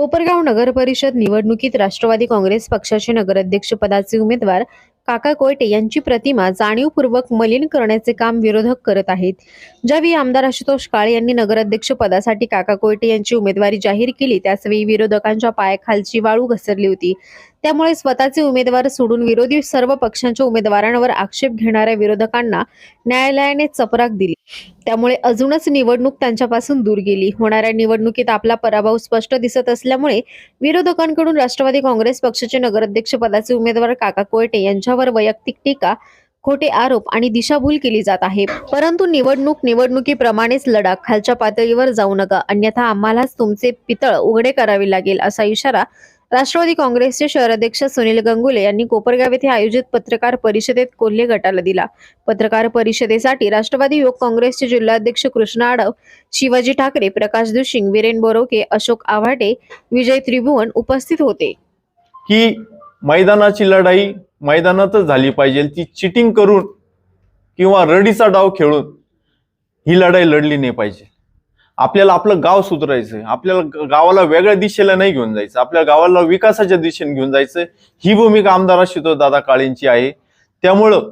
कोपरगाव नगर परिषद निवडणुकीत राष्ट्रवादी काँग्रेस पक्षाचे नगराध्यक्ष पदाचे उमेदवार काका कोयटे यांची प्रतिमा जाणीवपूर्वक मलिन करण्याचे काम विरोधक करत आहेत. ज्यावेळी आमदार आशुतोष काळे यांनी नगराध्यक्ष पदासाठी काका कोयटे यांची उमेदवारी जाहीर केली त्याचवेळी विरोधकांच्या पायाखालची वाळू घसरली होती. त्यामुळे स्वतःचे उमेदवार सोडून विरोधी सर्व पक्षांच्या उमेदवारांवर आक्षेप घेणाऱ्या विरोधकांना न्यायालयाने चपराक दिली. त्यामुळे अजूनच निवडणूक त्यांच्यापासून दूर गेली. होणाऱ्या निवडणुकीत आपला पराभव स्पष्ट दिसत असल्यामुळे विरोधकांकडून राष्ट्रवादी काँग्रेस पक्षाचे नगराध्यक्ष पदाचे उमेदवार काका कोयटे यांच्यावर वैयक्तिक टीका खोटे आरोप आणि दिशाभूल केली जात आहे. परंतु निवडणूक निवडणुकीप्रमाणेच लढा खालच्या पातळीवर जाऊ नका. अन्यथा आम्हालाच तुमचे पितळ उघडे करावे लागेल असा इशारा राष्ट्रवादी काँग्रेसचे शहराध्यक्ष सुनील गंगुले यांनी कोपरगाव येथे आयोजित पत्रकार परिषदेत कोल्हे गटाला दिला. पत्रकार परिषदेसाठी राष्ट्रवादी युवक काँग्रेसचे जिल्हाध्यक्ष कृष्ण आडव शिवाजी ठाकरे प्रकाश दुशिंग वीरेन बोरोके अशोक आव्हाटे विजय त्रिभुवन उपस्थित होते. की मैदानाची लढाई मैदानातच झाली पाहिजे ती चिटिंग करून किंवा रडीचा डाव खेळून ही लढाई लढली नाही पाहिजे. आपल्याला आपलं गाव सुधारायचं आपल्याला गावाला वेगळ्या दिशेला नाही घेऊन जायचं. आपल्या गावाला विकासाच्या दिशेने घेऊन जायचं ही भूमिका आमदार आशुतोष दादा काळेंची आहे. त्यामुळं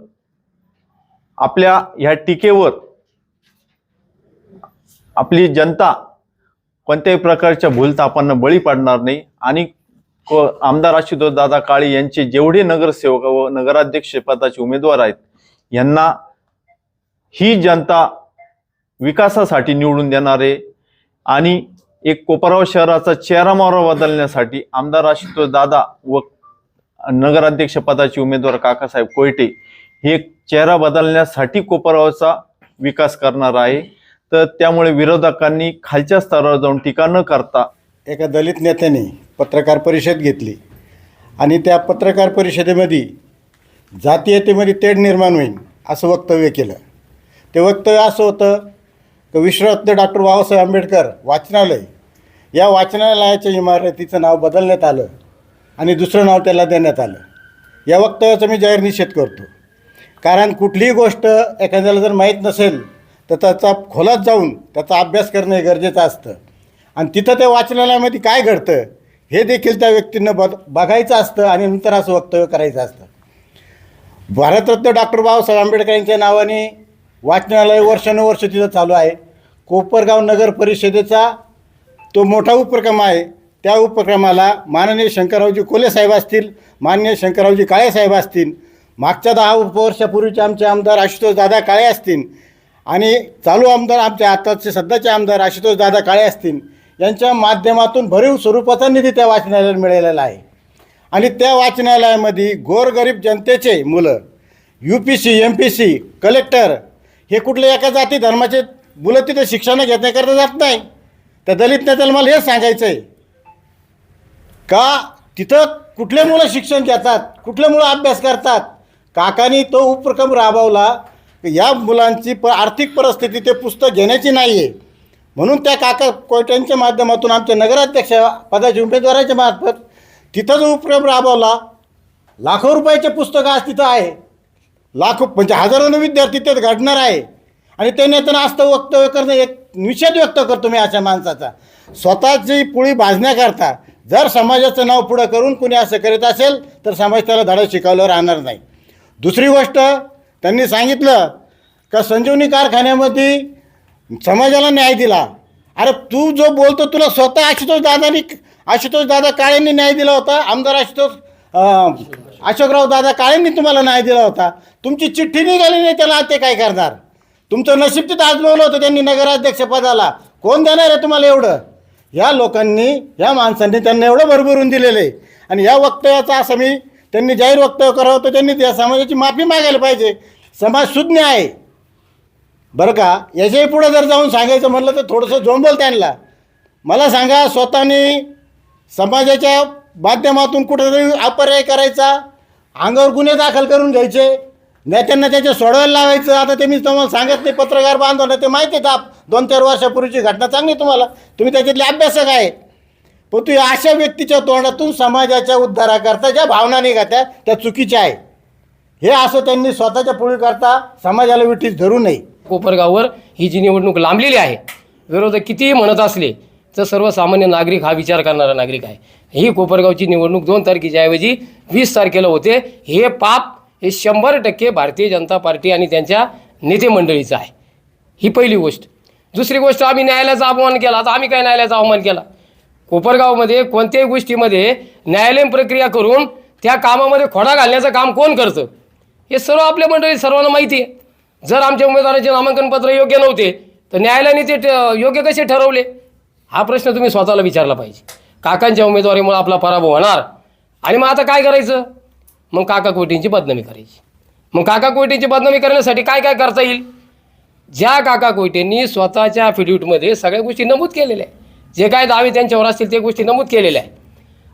आपल्या ह्या टीकेवर आपली जनता कोणत्याही प्रकारच्या भूलतापांना बळी पडणार नाही. आणि आमदार आशुतोष दादा काळे यांचे जेवढे नगरसेवक व नगराध्यक्ष पदाचे उमेदवार आहेत यांना ही जनता विकासासाठी निवडून देणारे आणि एक कोपराव शहराचा चेहरा मोहरा बदलण्यासाठी आमदार आशुतोष दादा व नगराध्यक्ष पदाचे उमेदवार काकासाहेब कोयटे हे चेहरा बदलण्यासाठी कोपरावचा विकास करणार आहे. तर त्यामुळे विरोधकांनी खालच्या स्तरावर जाऊन टीका न करता एका दलित नेत्याने पत्रकार परिषद घेतली आणि त्या पत्रकार परिषदेमध्ये जातीयतेमध्ये तेढ निर्माण होईल असं वक्तव्य केलं. ते वक्तव्य असं होतं विश्वरत्न डॉक्टर बाबासाहेब आंबेडकर वाचनालय. या वाचनालयाच्या इमारतीचं नाव बदलण्यात आलं आणि दुसरं नाव त्याला देण्यात आलं. या वक्तव्याचा मी जाहीर निषेध करतो. कारण कुठलीही गोष्ट एखाद्याला जर माहीत नसेल तर त्याचा खोलात जाऊन त्याचा अभ्यास करणं हे गरजेचं असतं. आणि तिथं त्या वाचनालयामध्ये काय घडतं हे देखील त्या व्यक्तीनं बघ बघायचं असतं आणि नंतर असं वक्तव्य करायचं असतं. भारतरत्न डॉक्टर बाबासाहेब आंबेडकर यांच्या नावाने वाचनालय वर्षानुवर्ष तिथं चालू आहे. कोपरगाव नगर परिषदेचा तो मोठा उपक्रम आहे. त्या उपक्रमाला माननीय शंकररावजी कोले साहेब असतील माननीय शंकररावजी काळे साहेब असतील मागच्या दहा वर्षापूर्वीचे आमचे आमदार आशुतोष दादा काळे असतील आणि चालू आमदार आमचे आताचे सध्याचे आमदार आशुतोष दादा काळे असतील यांच्या माध्यमातून भरीव स्वरूपाचा निधी त्या वाचनालयाला मिळालेला आहे. आणि त्या वाचनालयामध्ये गोरगरीब जनतेचे मुलं U P C M P C collector हे कुठल्या एका जाती धर्माचे मुलं तिथे शिक्षण घेण्याकरता जात नाही. तर दलित नेत्याला मला हेच सांगायचं आहे का तिथं कुठले मुलं शिक्षण घेतात कुठले मुलं अभ्यास करतात? काकानी तो उपक्रम राबवला. या मुलांची प आर्थिक परिस्थिती ते पुस्तक घेण्याची नाही आहे म्हणून त्या काका कोयट्यांच्या माध्यमातून आमच्या नगराध्यक्ष पदाच्या उमेदवाराच्या मार्फत तिथं जो उपक्रम राबवला लाखो रुपयाचे पुस्तकं आज तिथं आहे. लाखो म्हणजे हजारोने विद्यार्थी त्यात घडणार आहे. आणि ते नेत्यानं असतं वक्तव्य करणं एक निषेध व्यक्त करतो मी अशा माणसाचा. स्वतःची पुळी भाजण्याकरता जर समाजाचं नाव पुढं करून कुणी असं करीत असेल तर समाज त्याला धडा शिकवलं राहणार नाही. दुसरी गोष्ट त्यांनी सांगितलं का संजीवनी कारखान्यामध्ये समाजाला न्याय दिला. अरे तू जो बोलतो तुला स्वतः आशुतोष दादानी आशुतोष दादा काळेंनी न्याय दिला होता आमदार आशुतोष अशोकराव दादा काळेंनी तुम्हाला न्याय दिला होता. तुमची चिठ्ठी निघाली नाही त्याला ते काय करणार? तुमचं नशीब तिथं आजमावलं होतं त्यांनी नगराध्यक्ष पदाला. कोण देणार आहे तुम्हाला एवढं? या लोकांनी या माणसांनी त्यांना एवढं भरभरून दिलेलं आहे. आणि या वक्तव्याचा असं मी त्यांनी जाहीर वक्तव्य करावं होतं त्यांनी त्या समाजाची माफी मागायला पाहिजे. समाज सुज्ञ आहे बरं का? याच्याही पुढं जर जाऊन सांगायचं म्हटलं तर थोडंसं जोंबल त्यांना. मला सांगा स्वतःने समाजाच्या माध्यमातून कुठंतरी अपर्याय करायचा? अंगावर गुन्हे दाखल करून घ्यायचे. नेत्यांना त्याचे सोडवायला लावायचं. आता ते मी तुम्हाला सांगत नाही पत्रकार बांधवलं ते माहिती आहे आप दोन चार वर्षापूर्वीची घटना चांगली आहे तुम्हाला. तुम्ही त्याच्यातले अभ्यासक आहे. पण तू अशा व्यक्तीच्या तोंडातून समाजाच्या उद्धाराकरता ज्या भावना निघात्या त्या चुकीच्या आहे. हे असं त्यांनी स्वतःच्या पुढीकरता समाजाला विठीस धरू नये. कोपरगाववर ही जी निवडणूक लांबलेली आहे विरोधक कितीही म्हणत असले तर सर्वसामान्य नागरिक हा विचार करणारा नागरिक आहे. ही कोपरगावची निवडणूक दोन तारखेच्या ऐवजी वीस तारखेला होते. हे पाप हे शंभर टक्के भारतीय जनता पार्टी आणि त्यांच्या नेते मंडळीचं आहे. ही पहिली गोष्ट. दुसरी गोष्ट आम्ही न्यायालयाचा अपमान केला. आता आम्ही काय न्यायालयाचा अवमान केला? कोपरगावमध्ये कोणत्याही गोष्टीमध्ये न्यायालयीन प्रक्रिया करून त्या कामामध्ये खोडा घालण्याचं काम कोण करतं? हे सर्व आपल्या मंडळी सर्वांना माहिती आहे. जर आमच्या उमेदवाराचे नामांकन पत्र योग्य नव्हते तर न्यायालयाने ते ठ- योग्य कसे ठरवले? हा प्रश्न तुम्ही स्वतःला विचारला पाहिजे. काकांच्या उमेदवारीमुळे आपला पराभव होणार. आणि मग आता काय करायचं? मग काका कोटींची बदनामी करायची. मग काका कोटींची बदनामी करण्यासाठी काय काय करता येईल? ज्या काका कोयटेंनी स्वतःच्या अफिडेविटमध्ये सगळ्या गोष्टी नमूद केलेल्या आहे जे काय दावे त्यांच्यावर असतील ते गोष्टी नमूद केलेल्या आहे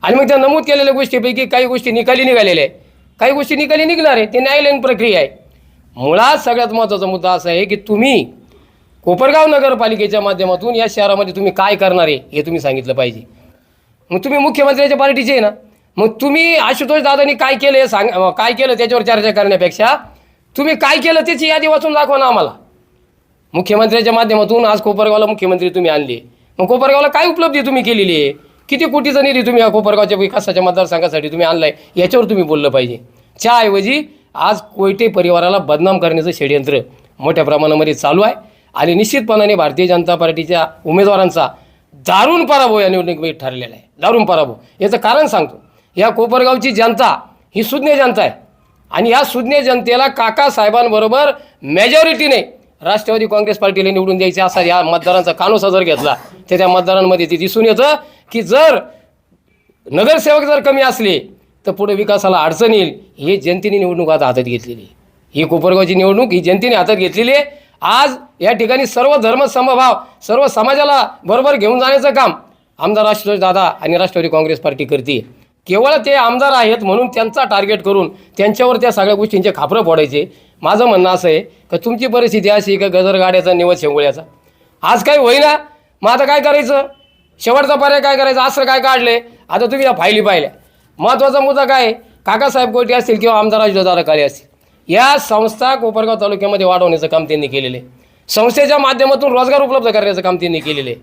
आणि मग त्या नमूद केलेल्या गोष्टीपैकी काही गोष्टी निकाली निघालेल्या आहे काही गोष्टी निकाली निघणार आहे ते न्यायालयीन प्रक्रिया आहे. मुळात सगळ्यात महत्त्वाचा मुद्दा असा आहे की तुम्ही कोपरगाव नगरपालिकेच्या माध्यमातून या शहरामध्ये तुम्ही काय करणार आहे हे तुम्ही सांगितलं पाहिजे. मग तुम्ही मुख्यमंत्र्याच्या पार्टीचे आहे ना मग तुम्ही आशुतोष दादांनी काय केलं हे सांग काय केलं त्याच्यावर चर्चा करण्यापेक्षा तुम्ही काय केलं त्याची यादी वाचून दाखवा ना आम्हाला. मुख्यमंत्र्याच्या माध्यमातून आज कोपरगावला मुख्यमंत्री तुम्ही आणले. मग कोपरगावला काय उपलब्धी तुम्ही केलेली आहे? किती कोटीचा निधी तुम्ही या कोपरगावच्या विकासाच्या मतदारसंघासाठी तुम्ही आणलाय? याच्यावर तुम्ही बोललं पाहिजे. त्याऐवजी आज कोयटे परिवाराला बदनाम करण्याचं षडयंत्र मोठ्या प्रमाणामध्ये चालू आहे. आणि निश्चितपणाने भारतीय जनता पार्टीच्या उमेदवारांचा दारुण पराभव या निवडणुकीत ठरलेला आहे. दारुण पराभव. याचं कारण सांगतो. या कोपरगावची जनता ही सुज्ञ जनता आहे. आणि या सुज्ञ जनतेला काका साहेबांबरोबर मेजॉरिटीने राष्ट्रवादी काँग्रेस पार्टीला निवडून द्यायचे असा या मतदारांचा कानोसा जर घेतला तर त्या मतदारांमध्ये ते दिसून येतं की जर नगरसेवक जर कमी असले तर पुढे विकासाला अडचण येईल. हे जनतेने निवडणूक आता हातात घेतलेली आहे. ही कोपरगावची निवडणूक ही जनतेने हातात घेतलेली आहे. आज या ठिकाणी सर्व धर्म समभाव सर्व समाजाला बरोबर घेऊन जाण्याचं काम आमदार आशुतोष दादा आणि राष्ट्रवादी काँग्रेस पार्टी करते केवळ ते आमदार आहेत म्हणून त्यांचा टार्गेट करून त्यांच्यावर त्या सगळ्या गोष्टींचे खापरं फोडायचे. माझं म्हणणं असं आहे का तुमची परिस्थिती अशी का गजर गाड्याचा निवड शेंगोळ्याचा? आज काय होईना मग आता काय करायचं? शेवटचा पर्याय काय करायचं? असं काय काढले? आता तुम्ही या फायली पाहिल्या. महत्त्वाचा मुद्दा काय काकासाहेब कोटे असतील किंवा आमदार दादा काळे असतील. या संस्था कोपरगाव तालुक्यामध्ये वाढवण्याचं काम त्यांनी केलेलं आहे. संस्थेच्या माध्यमातून रोजगार उपलब्ध करण्याचं काम त्यांनी केलेलं आहे.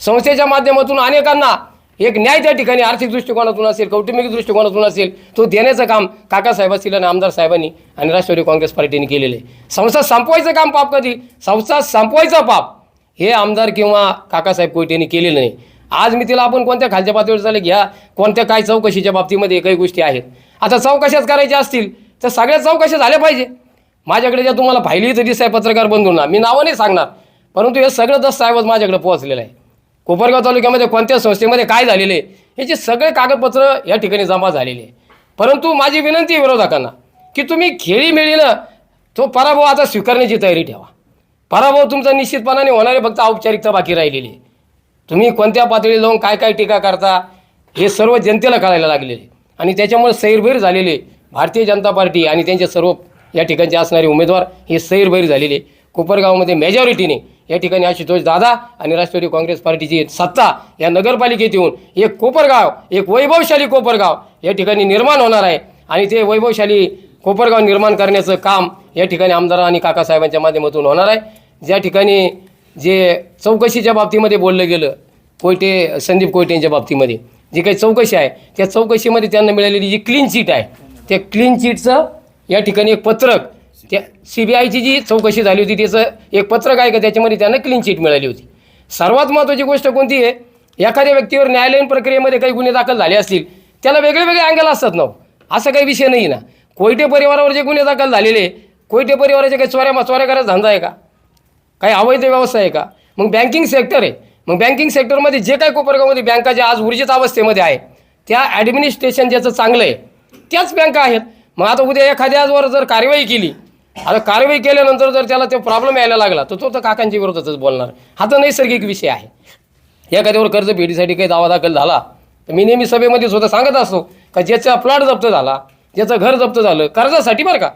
संस्थेच्या माध्यमातून अनेकांना एक न्याय त्या ठिकाणी आर्थिक दृष्टिकोनातून असेल कौटुंबिक दृष्टिकोनातून असेल तो देण्याचं काम काकासाहेब असतील आणि आमदार साहेबांनी आणि राष्ट्रवादी काँग्रेस पार्टीने केलेलं आहे. संस्था संपवायचं काम पाप कधी? संस्था संपवायचं पाप. हे आमदार किंवा काकासाहेब कोयटेने केलेलं नाही. आज मी तिला आपण कोणत्या खालच्या पातळीवर चालले घ्या कोणत्या काय चौकशीच्या बाबतीमध्ये काही गोष्टी आहेत. आता चौकशाच करायच्या असतील तर सगळ्या चौकशा झाल्या पाहिजे. माझ्याकडे ज्या तुम्हाला फायली तर दिसाय पत्रकार बंधूंना मी नावं नाही सांगणार परंतु हे सगळं दस्तऐवज माझ्याकडे पोहोचलेलं आहे. कोपरगाव तालुक्यामध्ये कोणत्या संस्थेमध्ये काय झालेले आहे याचे सगळे कागदपत्र या ठिकाणी जमा झालेले आहे. परंतु माझी विनंती आहे विरोधकांना की तुम्ही खेळीमेळीनं तो पराभव आता स्वीकारण्याची तयारी ठेवा. पराभव तुमचा निश्चितपणाने होणारे फक्त औपचारिकता बाकी राहिलेली आहे. तुम्ही कोणत्या पातळीला जाऊन काय काय टीका करता हे सर्व जनतेला कळायला लागलेले आणि त्याच्यामुळे सैरभैर झालेले भारतीय जनता पार्टी आणि त्यांचे सर्व या ठिकाणचे असणारे उमेदवार हे सैरभैर झालेले. कोपरगावमध्ये मेजॉरिटीने या ठिकाणी आशुतोष दादा आणि राष्ट्रवादी काँग्रेस पार्टीची सत्ता या नगरपालिकेत येऊन एक कोपरगाव एक वैभवशाली कोपरगाव या ठिकाणी निर्माण होणार आहे. आणि ते वैभवशाली कोपरगाव निर्माण करण्याचं काम या ठिकाणी आमदार आणि काकासाहेबांच्या माध्यमातून होणार आहे. ज्या ठिकाणी जे चौकशीच्या बाबतीमध्ये बोललं गेलं कोयटे संदीप कोयटेंच्या बाबतीमध्ये जी काही चौकशी आहे त्या चौकशीमध्ये त्यांना मिळालेली जी क्लीन चिट आहे त्या क्लीन चिटचं या ठिकाणी एक पत्रक त्या सी बी आयची जी चौकशी झाली होती त्याचं एक पत्रक आहे का त्याच्यामध्ये त्यांना क्लीन चिट मिळाली होती. सर्वात महत्त्वाची गोष्ट कोणती आहे एखाद्या व्यक्तीवर न्यायालयीन प्रक्रियेमध्ये काही गुन्हे दाखल झाले असतील त्याला वेगळे वेगळे अँगल असतात ना हो. असा काही विषय नाही ना. कोयटे परिवारावर जे गुन्हे दाखल झालेले कोयटे परिवाराचे काही चोऱ्या चोऱ्या करायचा धंदा आहे का? काही अवैध व्यवस्था आहे का? मग बँकिंग सेक्टर आहे. मग बँकिंग सेक्टरमध्ये जे काही कोपरगावमध्ये बँका ज्या आज ऊर्जित अवस्थेमध्ये आहे त्या ॲडमिनिस्ट्रेशन ज्याचं चांगलं आहे त्याच बँका आहेत. मग आता उद्या एखाद्यावर जर कारवाई केली आता कारवाई केल्यानंतर जर त्याला तो प्रॉब्लेम यायला लागला तर तो तर काकांच्या विरोधातच बोलणार. हा तर नैसर्गिक विषय आहे. एखाद्यावर कर्ज भेटीसाठी काही दावा दाखल झाला तर मी नेहमी सभेमध्ये सुद्धा सांगत असतो का ज्याचा प्लॉट जप्त झाला ज्याचं घर जप्त झालं कर्जासाठी बरं का.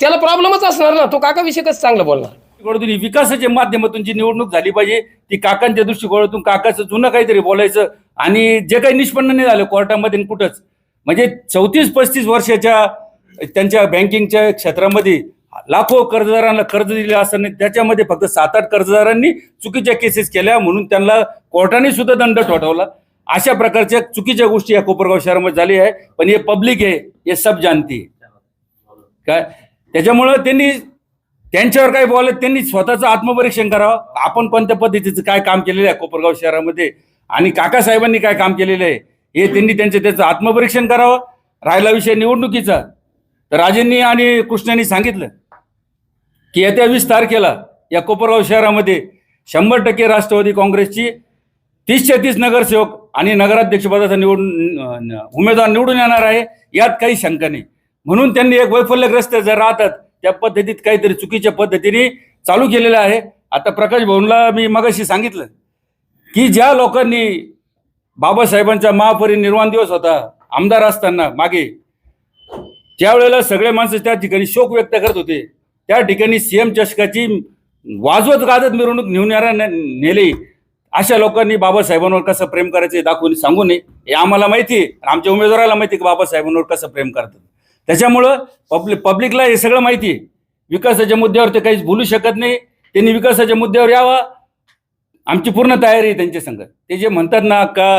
त्याला प्रॉब्लेमच असणार ना तो काकाविषयी कसं चांगलं बोलणार? दृष्टिकोनातून विकासाच्या माध्यमातून जी निवडणूक झाली पाहिजे ती काकांच्या दृष्टिकोनातून काकाचं जुनं काहीतरी बोलायचं आणि जे काही निष्पन्न नाही झालं कोर्टामध्ये आणि कुठंच म्हणजे चौतीस पस्तीस वर्षाच्या त्यांच्या बँकिंगच्या क्षेत्रामध्ये लाखो कर्जदारांना कर्ज दिले असताना त्याच्यामध्ये फक्त सात आठ कर्जदारांनी चुकीच्या केसेस केल्या म्हणून त्यांना कोर्टाने सुद्धा दंड ठोठावला. अशा प्रकारच्या चुकीच्या गोष्टी या कोपरगाव शहरामध्ये झाली आहे. पण हे पब्लिक आहे हे सब जानती काय? त्याच्यामुळं त्यांनी त्यांच्यावर काय बोलत त्यांनी स्वतःचं आत्मपरीक्षण करावं. आपण कोणत्या पद्धतीचं काय काम केलेलं आहे कोपरगाव शहरामध्ये? आणि काकासाहेबांनी काय काम केलेलं आहे? हे त्यांनी त्यांचं त्याचं आत्मपरीक्षण करावं राहिला विषय निवडणुकीचा. तर राजेंनी आणि कृष्णांनी सांगितलं की येत्या वीस तारखेला या कोपरगाव शहरामध्ये शंभर टक्के राष्ट्रवादी काँग्रेसची तीसशे तीस नगरसेवक आणि नगराध्यक्षपदाचा निवडून उमेदवार निवडून येणार आहे यात काही शंका नाही. म्हणून त्यांनी एक वैफल्यग्रस्त जर राहतात त्या पद्धतीत काहीतरी चुकीच्या पद्धतीने चालू केलेलं आहे. आता प्रकाश भवनला मी मगाशी सांगितलं की ज्या लोकांनी बाबासाहेबांचा महापरिनिर्वाण दिवस होता. आमदार असताना मागे. त्यावेळेला सगळे माणसं त्या ठिकाणी शोक व्यक्त करत होते. त्या ठिकाणी सीएम चषकाची वाजवत गाजत मिरवणूक नेणाऱ्या नेली. अशा लोकांनी बाबासाहेबांवर कसं प्रेम करायचं दाखवून सांगू नये. हे आम्हाला माहिती आहे. आमच्या उमेदवाराला माहिती की बाबासाहेबांवर कसं प्रेम करतात. त्याच्यामुळं पब्लिक पब्लिकला हे सगळं माहिती आहे. विकासाच्या मुद्द्यावर ते काहीच बोलू शकत नाही. त्यांनी विकासाच्या मुद्द्यावर यावा. आमची पूर्ण तयारी आहे त्यांच्या संघ ते जे म्हणतात ना का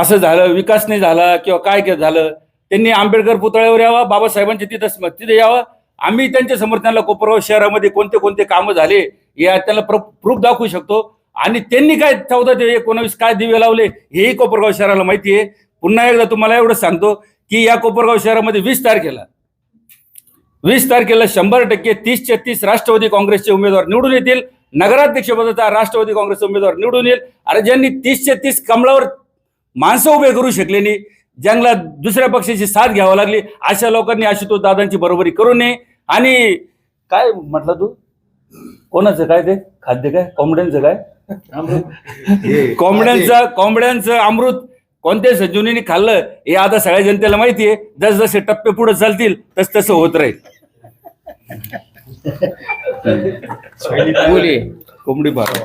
असं झालं विकास नाही झाला किंवा काय काय झालं त्यांनी आंबेडकर पुतळ्यावर यावा बाबासाहेबांच्या तिथं तिथे यावं. आम्ही त्यांच्यासमोर त्यांना कोपरगाव शहरामध्ये कोणते कोणते कामं झाले या त्याला प्रूफ दाखवू शकतो. आणि त्यांनी काय चौदा ते एकोणावीस काय दिवे लावले हेही कोपरगाव शहराला माहिती आहे. पुन्हा एकदा तुम्हाला एवढं सांगतो की या कोपरगाव शहरामध्ये वीस तारखेला वीस तारखेला शंभर टक्के तीस छत्तीस राष्ट्रवादी काँग्रेसचे उमेदवार निवडून येतील. नगराध्यक्षपदाचा राष्ट्रवादी काँग्रेसचा उमेदवार निवडून येईल. अरे ज्यांनी तीस छत्तीस कमळावर माणसं उभे करू शकले नाही ज्यांना दुसऱ्या पक्षाची साथ घ्यावी लागली अशा लोकांनी आशुतोष दादांची बरोबरी करू नये. आणि काय म्हटलं तू? कोणाचं काय ते? खाद्य काय? कोंबड्यांचं काय? कोंबड्यांचं कोंबड्यांचं अमृत कोणत्या संजीवनीने खाल्लं हे आता सगळ्या जनतेला माहिती आहे जस जसे टप्पे पुढे चालतील तस तसं होत राहील. बोलिये कोंबडी फार